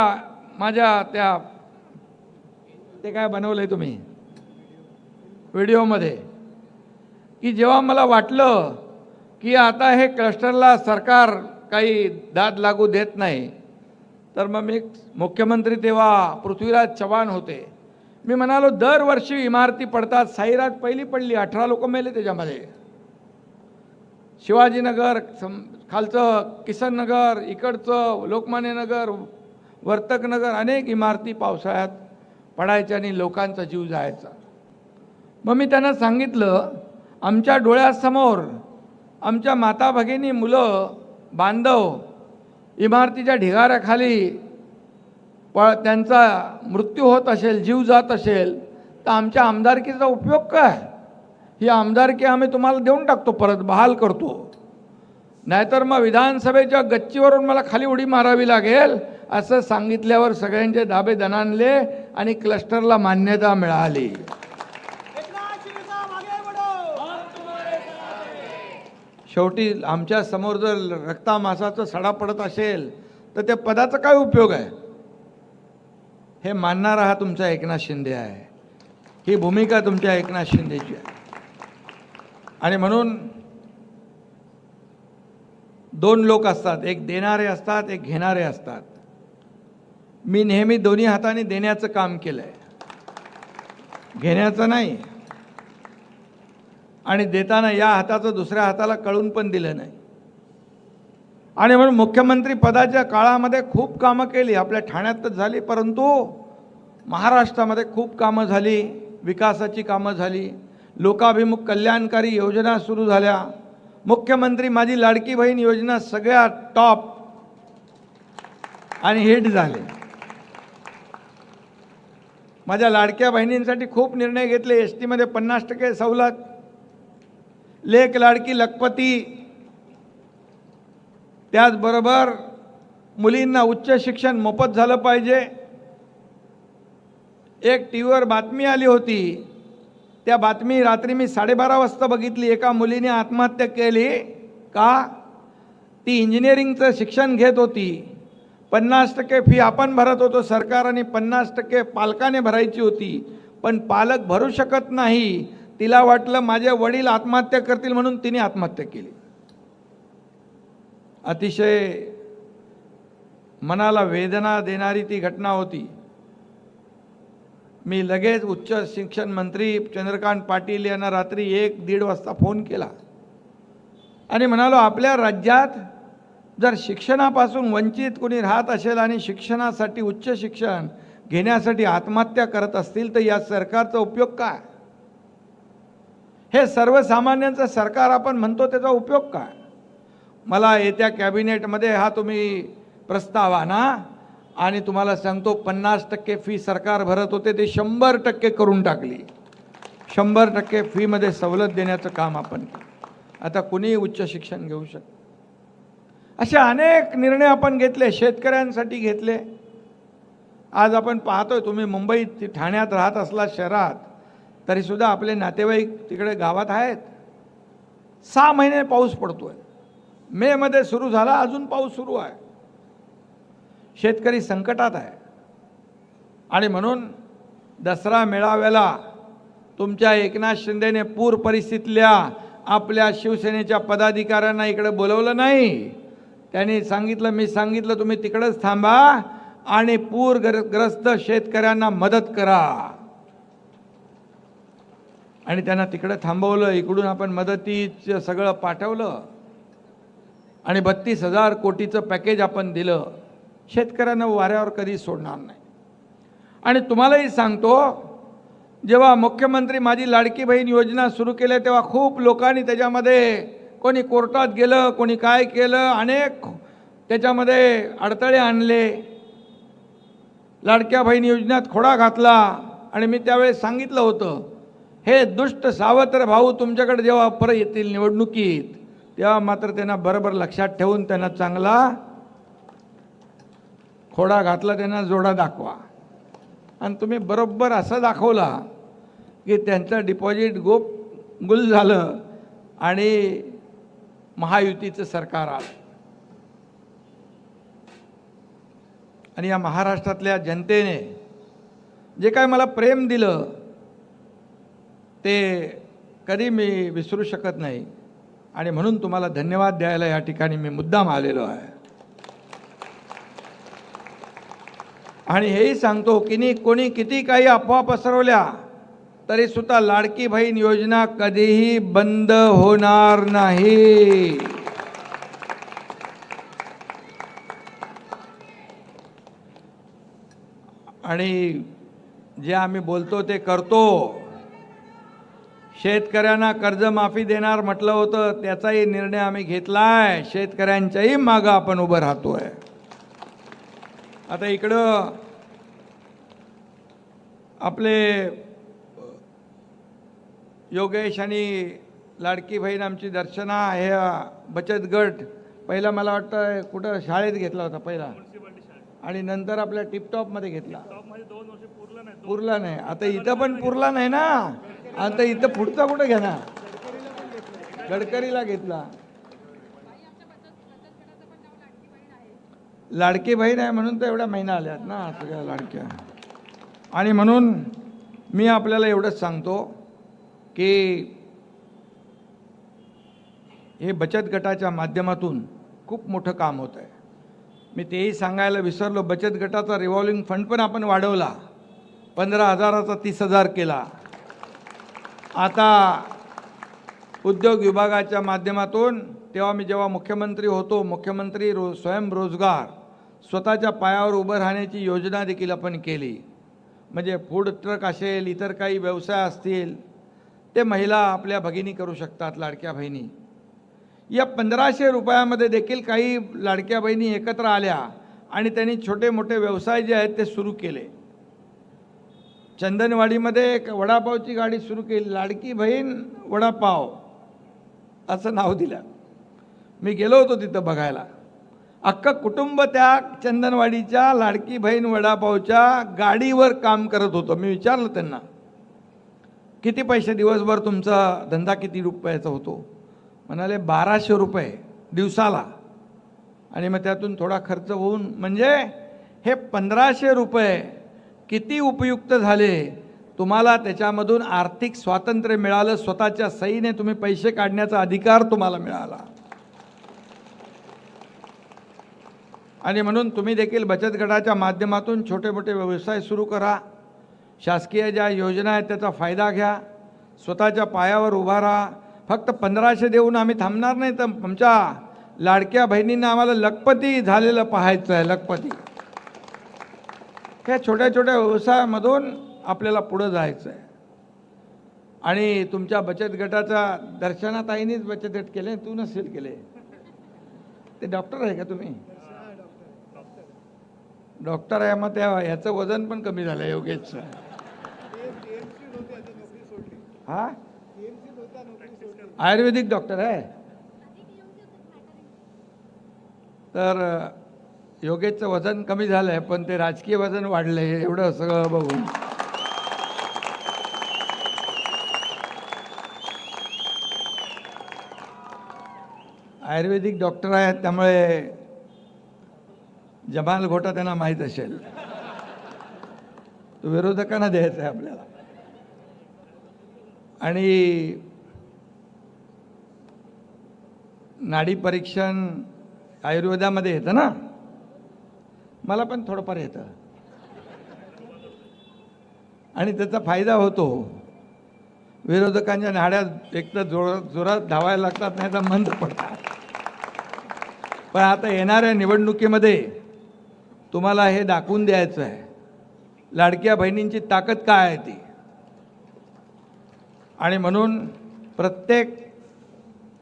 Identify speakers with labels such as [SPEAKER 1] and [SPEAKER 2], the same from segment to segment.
[SPEAKER 1] माझ्या त्या ते काय बनवलंय तुम्ही? व्हिडिओमध्ये. की जेव्हा मला वाटलं की आता हे क्लस्टरला सरकार काही दाद लागू देत नाही तर मग मी मुख्यमंत्री तेव्हा पृथ्वीराज चव्हाण होते. मी म्हणालो दरवर्षी इमारती पडतात. साईराज पहिली पडली अठरा लोक मेले त्याच्यामध्ये. शिवाजीनगर खालचं किसननगर इकडचं लोकमान्य नगर वर्तकनगर अनेक इमारती पावसाळ्यात पडायच्या आणि लोकांचा जीव जायचा. मग मी त्यांना सांगितलं आमच्या डोळ्यासमोर आमच्या माता भगिनी मुलं बांधव इमारतीच्या ढिगाऱ्याखाली प त्यांचा मृत्यू होत असेल जीव जात असेल तर आमच्या आमदारकीचा उपयोग काय? ही आमदारकी आम्ही तुम्हाला देऊन टाकतो परत बहाल करतो. नाहीतर मग विधानसभेच्या गच्चीवरून मला खाली उडी मारावी लागेल असं सांगितल्यावर सगळ्यांचे दाबे दणानले आणि क्लस्टरला मान्यता मिळाली. शेवटी आमच्यासमोर जर रक्तामासाचा सडा पडत असेल तर त्या पदाचा काय उपयोग आहे? हे मानणारा हा तुमचा एकनाथ शिंदे आहे. ही भूमिका तुमच्या एकनाथ शिंदेची आहे. आणि म्हणून दोन लोक असतात एक देणारे असतात एक घेणारे असतात. मी नेहमी दोन्ही हाताने देण्याचं काम केलं आहे घेण्याचं नाही. आणि देताना या हाताचं दुसऱ्या हाताला कळून पण दिलं नाही. आणि म्हणून मुख्यमंत्री पदाच्या काळामध्ये खूप कामं केली. आपल्या ठाण्यात तर झाली परंतु महाराष्ट्रामध्ये खूप कामं झाली विकासाची कामं झाली. लोकाभिमुख कल्याणकारी योजना सुरू झाल्या. मुख्यमंत्री माझी लाडकी बहीण योजना सगळ्या टॉप आणि हिट झाले. माझ्या लाडक्या बहिणींसाठी खूप निर्णय घेतले. एस टीमध्ये पन्नास टक्के सवलत. लेख लाडकी लखपती. त्याचबरोबर मुलींना उच्च शिक्षण मोफत झालं पाहिजे. एक टी व्हीवर बातमी आली होती. त्या बातमी रात्री मी साडेबारा वाजता बघितली. एका मुलीने आत्महत्या केली. का? ती इंजिनिअरिंगचं शिक्षण घेत होती. पन्नास टक्के फी आपण भरत होतो सरकार आणि पन्नास टक्के पालकाने भरायची होती. पण पालक भरू शकत नाही. तिला वाटलं माझे वडील आत्महत्या करतील म्हणून तिने आत्महत्या केली. अतिशय मनाला वेदना देणारी ती घटना होती. मी लगेच उच्च शिक्षण मंत्री चंद्रकांत पाटील यांना रात्री एक दीड वाजता फोन केला. आणि म्हणालो आपल्या राज्यात जर शिक्षणापासून वंचित कोणी राहत असेल आणि शिक्षणासाठी उच्च शिक्षण घेण्यासाठी आत्महत्या करत असतील तर या सरकारचा उपयोग काय? हे सर्वसामान्यांचं सरकार आपण म्हणतो त्याचा उपयोग काय? मला येत्या कॅबिनेटमध्ये हा तुम्ही प्रस्ताव आणा आणि तुम्हाला सांगतो पन्नास टक्के फी सरकार भरत होते ते शंभर टक्के करून टाकली. शंभर टक्के फीमध्ये सवलत देण्याचं काम आपण आता कुणीही उच्च शिक्षण घेऊ शकतं? असे अनेक निर्णय आपण घेतले शेतकऱ्यांसाठी घेतले. आज आपण पाहतोय तुम्ही मुंबईत ठाण्यात राहत असला शहरात तरीसुद्धा आपले नातेवाईक तिकडे गावात आहेत. सहा महिने पाऊस पडतोय. मेमध्ये सुरू झाला अजून पाऊस सुरू आहे. शेतकरी संकटात आहे. आणि म्हणून दसरा मेळाव्याला तुमच्या एकनाथ शिंदेने पूर परिस्थितीतल्या आपल्या शिवसेनेच्या पदाधिकाऱ्यांना इकडे बोलवलं नाही. त्यांनी सांगितलं मी सांगितलं तुम्ही तिकडंच थांबा आणि पूरग्रस्त शेतकऱ्यांना मदत करा. आणि त्यांना तिकडं थांबवलं इकडून आपण मदतीचं सगळं पाठवलं. आणि बत्तीस हजार कोटीचं पॅकेज आपण दिलं. शेतकऱ्यांना वाऱ्यावर कधी सोडणार नाही. आणि तुम्हालाही सांगतो जेव्हा मुख्यमंत्री माझी लाडकी बहीण योजना सुरू केल्या तेव्हा खूप लोकांनी त्याच्यामध्ये कोणी कोर्टात गेलं कोणी काय केलं अनेक त्याच्यामध्ये अडथळे आणले. लाडक्या बहीण योजनेत खोडा घातला आणि मी त्यावेळेस सांगितलं होतं हे दुष्ट सावत्र भाऊ तुमच्याकडे जेव्हा परत येतील निवडणुकीत तेव्हा मात्र त्यांना बरोबर लक्षात ठेवून त्यांना चांगला खोडा घातला त्यांना जोडा दाखवा. आणि तुम्ही बरोबर असं दाखवला की त्यांचं डिपॉझिट गोप गुल झालं आणि महायुतीचं सरकार आलं. आणि या महाराष्ट्रातल्या जनतेने जे काय मला प्रेम दिलं ते कधी मी विसरू शकत नाही. आणि म्हणून तुम्हाला धन्यवाद द्यायला या ठिकाणी मी मुद्दाम आलेलो आहे. आणि हेही सांगतो की नी कोणी किती काही अफवा पसरवल्या तरी सुद्धा लाडकी बहीण योजना कधीही बंद होणार नाही. आणि जे आम्ही बोलतो ते करतो. शेतकऱ्यांना कर्जमाफी देणार म्हटलं होतं त्याचाही निर्णय आम्ही घेतलाय. शेतकऱ्यांच्याही मागं आपण उभं राहतोय. आता इकडं आपले योगेश आणि लाडकी बहीण आमची दर्शना हे बचत गट. पहिला मला वाटतं कुठं शाळेत घेतला होता पहिला. आणि नंतर आपल्या टिपटॉपमध्ये घेतला. पुरला नाही. आता इथं पण पुरला नाही ना. आता इथं पुढचा कुठं घेणार? गडकरीला घेतला. लाडकी बहीण आहे म्हणून तर एवढ्या महिना आल्यात ना सगळ्या लाडक्या. आणि म्हणून मी आपल्याला एवढंच सांगतो की हे बचत गटाच्या माध्यमातून खूप मोठं काम होत आहे. मी तेही सांगायला विसरलो बचत गटाचा रिव्हॉल्विंग फंड पण आपण वाढवला. पंधरा हजाराचा तीस हजार केला. आता उद्योग विभागाच्या माध्यमातून तेव्हा मी जेव्हा मुख्यमंत्री होतो मुख्यमंत्री रो स्वयंरोजगार स्वतःच्या पायावर उभं राहण्याची योजना देखील आपण केली. म्हणजे फूड ट्रक असेल इतर काही व्यवसाय असतील ते महिला आपल्या भगिनी करू शकतात लाडक्या बहिणी. या पंधराशे रुपयामध्ये देखील काही लाडक्या बहिणी एकत्र आल्या आणि त्यांनी छोटे मोठे व्यवसाय जे आहेत ते सुरू केले. चंदनवाडीमध्ये एक वडापावची गाडी सुरू केली. लाडकी बहीण वडापाव असं नाव दिलं. मी गेलो होतो तिथं बघायला. अख्खं कुटुंब त्या चंदनवाडीच्या लाडकी बहीण वडापावच्या गाडीवर काम करत होतं. मी विचारलं त्यांना किती पैसे दिवसभर तुमचा धंदा किती रुपयाचा होतो? म्हणाले बाराशे रुपये दिवसाला. आणि मग त्यातून थोडा खर्च होऊन म्हणजे हे पंधराशे रुपये किती उपयुक्त झाले? तुम्हाला त्याच्यामधून आर्थिक स्वातंत्र्य मिळालं स्वतःच्या सहीने तुम्ही पैसे काढण्याचा अधिकार तुम्हाला मिळाला. आणि म्हणून तुम्ही देखील बचत गटाच्या माध्यमातून छोटे मोठे व्यवसाय सुरू करा. शासकीय ज्या योजना आहेत त्याचा फायदा घ्या. स्वतःच्या पायावर उभा राहा. फक्त पंधराशे देऊन आम्ही थांबणार नाही तर आमच्या लाडक्या बहिणींना आम्हाला लखपती झालेलं पाहायचं आहे लखपती. ह्या छोट्या छोट्या व्यवसायामधून आपल्याला पुढं जायचं आहे आणि तुमच्या बचत गटाच्या दर्शनाताईनीच बचत गट केले तू नसेल केले ते डॉक्टर आहे का तुम्ही? डॉक्टर. आहे मग त्या ह्याचं वजन पण कमी झालं योगेशचं. हा? आयुर्वेदिक डॉक्टर आहे. तर योगेशचं वजन कमी झालं आहे पण ते राजकीय वजन वाढलं आहे एवढं सगळं बघून. आयुर्वेदिक डॉक्टर आहेत त्यामुळे जमाल घोटा त्यांना माहीत असेल. तो विरोधकांना द्यायचा आहे आपल्याला. आणि नाडी परीक्षण आयुर्वेदामध्ये येतं ना? मला पण थोडंफार येतं. आणि त्याचा फायदा होतो. विरोधकांच्या नाड्या एक तर जोरात जोरात धावायला लागतात नाही तर मंद पडतात. पण आता येणाऱ्या निवडणुकीमध्ये तुम्हाला हे दाखवून द्यायचं आहे लाडक्या बहिणींची ताकद काय आहे ती? आणि म्हणून प्रत्येक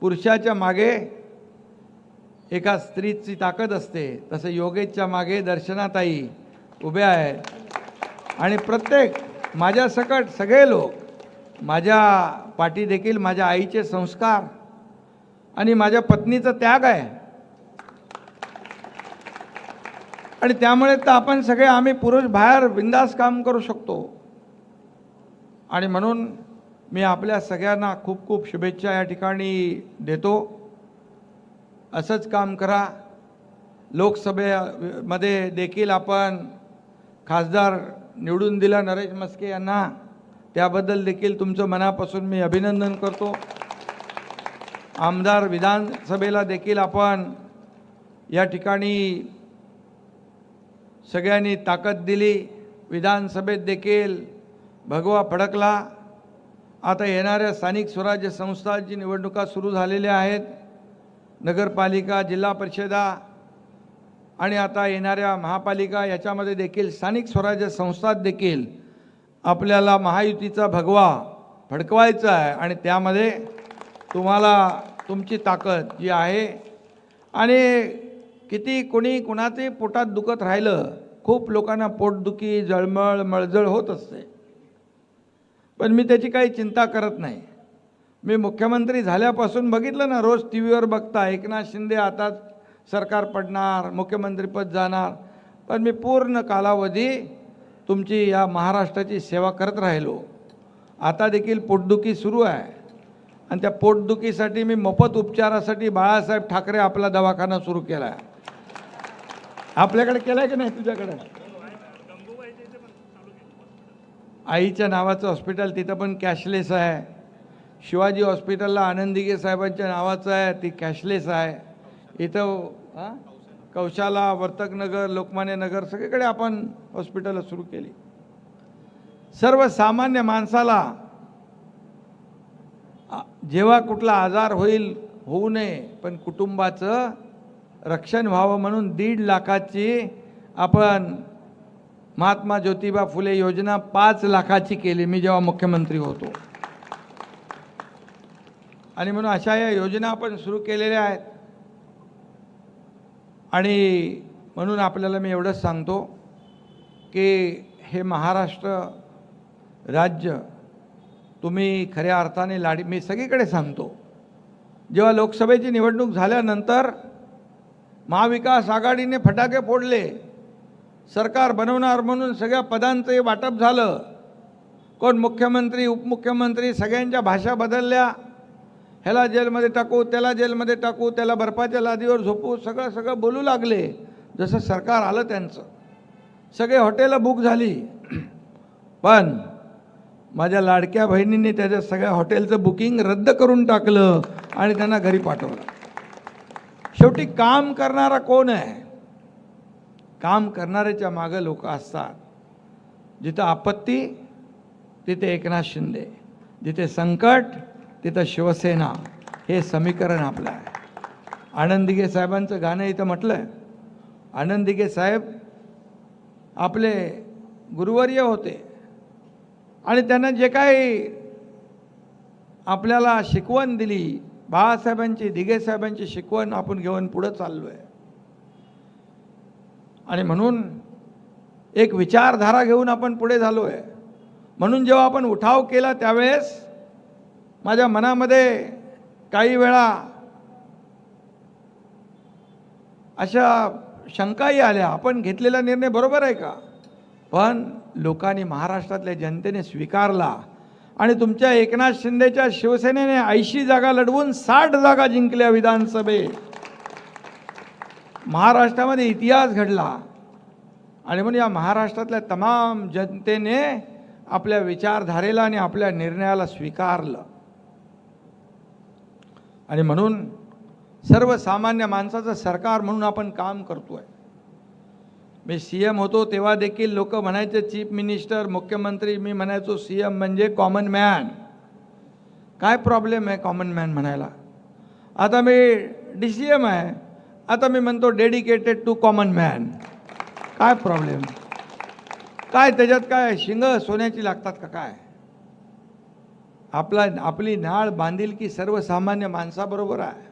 [SPEAKER 1] पुरुषाच्या मागे एका स्त्रीची ताकद असते. तसं योगेशच्या मागे दर्शनाताई उभ्या आहेत. आणि प्रत्येक माझ्या सकट सगळे लोक माझ्या पाठीदेखील माझ्या आईचे संस्कार आणि माझ्या पत्नीचा त्याग आहे. आणि त्यामुळे तर आपण सगळे आम्ही पुरुष बाहेर बिंदास काम करू शकतो. आणि म्हणून मी आपल्या सगळ्यांना खूप खूप शुभेच्छा या ठिकाणी देतो. असंच काम करा. लोकसभेमध्ये देखील आपण खासदार निवडून दिला नरेश मस्के यांना. त्याबद्दल देखील तुमचं मनापासून मी अभिनंदन करतो. आमदार विधानसभेला देखील आपण या ठिकाणी सगळ्यांनी ताकद दिली. विधानसभेत देखील भगवा फडकला. आता येणाऱ्या स्थानिक स्वराज्य संस्थांची निवडणुका सुरू झालेल्या आहेत. नगरपालिका जिल्हा परिषदा आणि आता येणाऱ्या महापालिका याच्यामध्ये देखील स्थानिक स्वराज्य संस्थात देखील आपल्याला महायुतीचा भगवा फडकवायचा आहे आणि त्यामध्ये तुम्हाला तुमची ताकद जी आहे आणि किती कोणी कुणाचे पोटात दुखत राहिलं खूप लोकांना पोटदुखी जळमळ मळजळ होत असते. पण मी त्याची काही चिंता करत नाही. मी मुख्यमंत्री झाल्यापासून बघितलं ना रोज टी व्हीवर बघता एकनाथ शिंदे आता सरकार पडणार मुख्यमंत्रीपद जाणार. पण मी पूर्ण कालावधी तुमची या महाराष्ट्राची सेवा करत राहिलो. आता देखील पोटदुखी सुरू आहे. आणि त्या पोटदुखीसाठी मी मोफत उपचारासाठी बाळासाहेब ठाकरे आपला दवाखाना सुरू केला आहे आपल्याकडे केला आहे की नाही तुझ्याकडे? आईच्या नावाचं हॉस्पिटल तिथं पण कॅशलेस आहे. शिवाजी हॉस्पिटलला आनंदीगे साहेबांच्या नावाचं आहे ती कॅशलेस आहे. इथं कौशाला वर्तकनगर लोकमान्य नगर सगळीकडे आपण हॉस्पिटलं सुरू केली. सर्वसामान्य माणसाला जेव्हा कुठला आजार होईल होऊ नये पण कुटुंबाचं रक्षण व्हावं म्हणून दीड लाखाची आपण महात्मा ज्योतिबा फुले योजना पाच लाखाची केली. मी जेव्हा मुख्यमंत्री होतो. आणि म्हणून अशा या योजना आपण सुरू केलेल्या आहेत. आणि म्हणून आपल्याला मी एवढंच सांगतो की हे महाराष्ट्र राज्य तुम्ही खऱ्या अर्थाने लाडी मी सगळीकडे सांगतो. जेव्हा लोकसभेची निवडणूक झाल्यानंतर महाविकास आघाडीने फटाके फोडले सरकार बनवणार म्हणून सगळ्या पदांचं हे वाटप झालं. कोण मुख्यमंत्री उपमुख्यमंत्री सगळ्यांच्या भाषा बदलल्या. ह्याला जेलमध्ये टाकू त्याला जेलमध्ये टाकू त्याला बर्फाच्या लादीवर झोपू सगळं सगळं बोलू लागले. जसं सरकार आलं त्यांचं. सगळे हॉटेलं बुक झाली. पण माझ्या लाडक्या बहिणींनी त्याच्या सगळ्या हॉटेलचं बुकिंग रद्द करून टाकलं आणि त्यांना घरी पाठवलं. शेवटी काम करणारा कोण आहे? काम करणाऱ्याच्या मागं लोक असतात. जिथं आपत्ती तिथे एकनाथ शिंदे जिथे संकट तिथं शिवसेना. हे समीकरण आपलं आहे. आनंद दिघे साहेबांचं गाणं इथं म्हटलं आहे आनंद दिघे साहेब आपले गुरुवर्य होते. आणि त्यांना जे काही आपल्याला शिकवण दिली बाळासाहेबांची दिघे साहेबांची शिकवण आपण घेऊन पुढं चाललो आहे आणि म्हणून एक विचारधारा घेऊन आपण पुढे झालो आहे म्हणून जेव्हा आपण उठाव केला त्यावेळेस माझ्या मनामध्ये काही वेळा अशा शंकाही आल्या. आपण घेतलेला निर्णय बरोबर आहे का? पण लोकांनी महाराष्ट्रातल्या जनतेने स्वीकारला आणि तुमच्या एकनाथ शिंदेच्या शिवसेनेने ऐंशी जागा लढवून साठ जागा जिंकल्या विधानसभेत. महाराष्ट्रामध्ये इतिहास घडला. आणि म्हणून या महाराष्ट्रातल्या तमाम जनतेने आपल्या विचारधारेला आणि आपल्या निर्णयाला स्वीकारलं. आणि म्हणून सर्वसामान्य माणसाचं सरकार म्हणून आपण काम करतो आहे मी सी एम होतो तेव्हा देखील लोक म्हणायचे चीफ मिनिस्टर मुख्यमंत्री मी म्हणायचो सी एम म्हणजे कॉमन मॅन काय प्रॉब्लेम आहे कॉमन मॅन म्हणायला? आता मी डी सी एम आहे. आता मी म्हणतो डेडिकेटेड टू कॉमन मॅन काय प्रॉब्लेम काय त्याच्यात काय शिंग सोन्याची लागतात का काय? आपला आपली नाळ बांधील की सर्वसामान्य माणसाबरोबर आहे.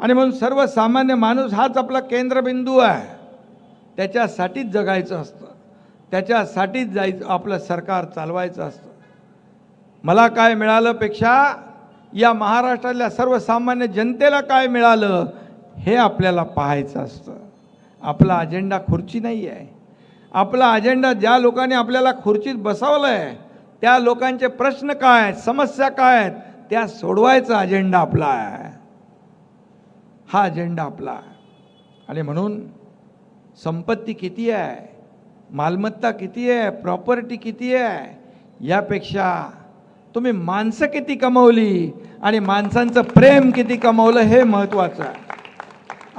[SPEAKER 1] आणि म्हणून सर्वसामान्य माणूस हाच आपला केंद्रबिंदू आहे. त्याच्यासाठीच जगायचं असतं. त्याच्यासाठीच जायचं आपलं सरकार चालवायचं असतं. मला काय मिळालं पेक्षा या महाराष्ट्रातल्या सर्वसामान्य जनतेला काय मिळालं? हे आपल्याला पाहायचं असतं. आपला अजेंडा खुर्ची नाही आहे. आपला अजेंडा ज्या लोकांनी आपल्याला खुर्चीत बसवलं आहे त्या लोकांचे प्रश्न काय आहेत समस्या काय आहेत त्या सोडवायचा अजेंडा आपला आहे. हा अजेंडा आपला आहे. आणि म्हणून संपत्ती किती आहे मालमत्ता किती आहे प्रॉपर्टी किती आहे यापेक्षा तुम्ही माणसं किती कमवली आणि माणसांचं प्रेम किती कमवलं हे महत्त्वाचं आहे.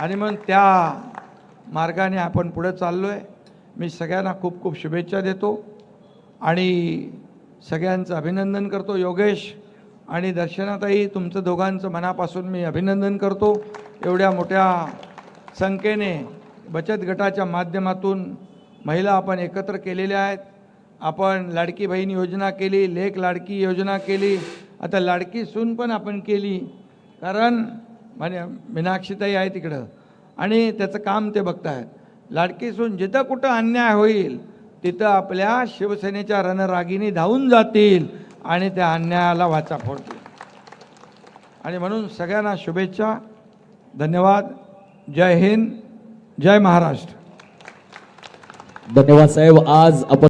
[SPEAKER 1] आणि मग त्या मार्गाने आपण पुढे चाललो आहे मी सगळ्यांना खूप खूप शुभेच्छा देतो आणि सगळ्यांचं अभिनंदन करतो योगेश आणि दर्शनाताई तुमचं दोघांचं मनापासून मी अभिनंदन करतो. एवढ्या मोठ्या संख्येने बचत गटाच्या माध्यमातून महिला आपण एकत्र केलेल्या आहेत. आपण लाडकी बहीण योजना केली लेख लाडकी योजना केली. आता लाडकी सून पण आपण केली. कारण माझ्या मीनाक्षीताई आहे तिकडं आणि त्याचं काम ते बघतायत. लाडकीसून जिथं कुठं अन्याय होईल तिथं आपल्या शिवसेनेच्या रणरागिनी धावून जातील आणि त्या अन्यायाला वाचा फोडतील. आणि म्हणून सगळ्यांना शुभेच्छा. धन्यवाद. जय हिंद. जय महाराष्ट्र.
[SPEAKER 2] धन्यवाद साहेब. आज आपण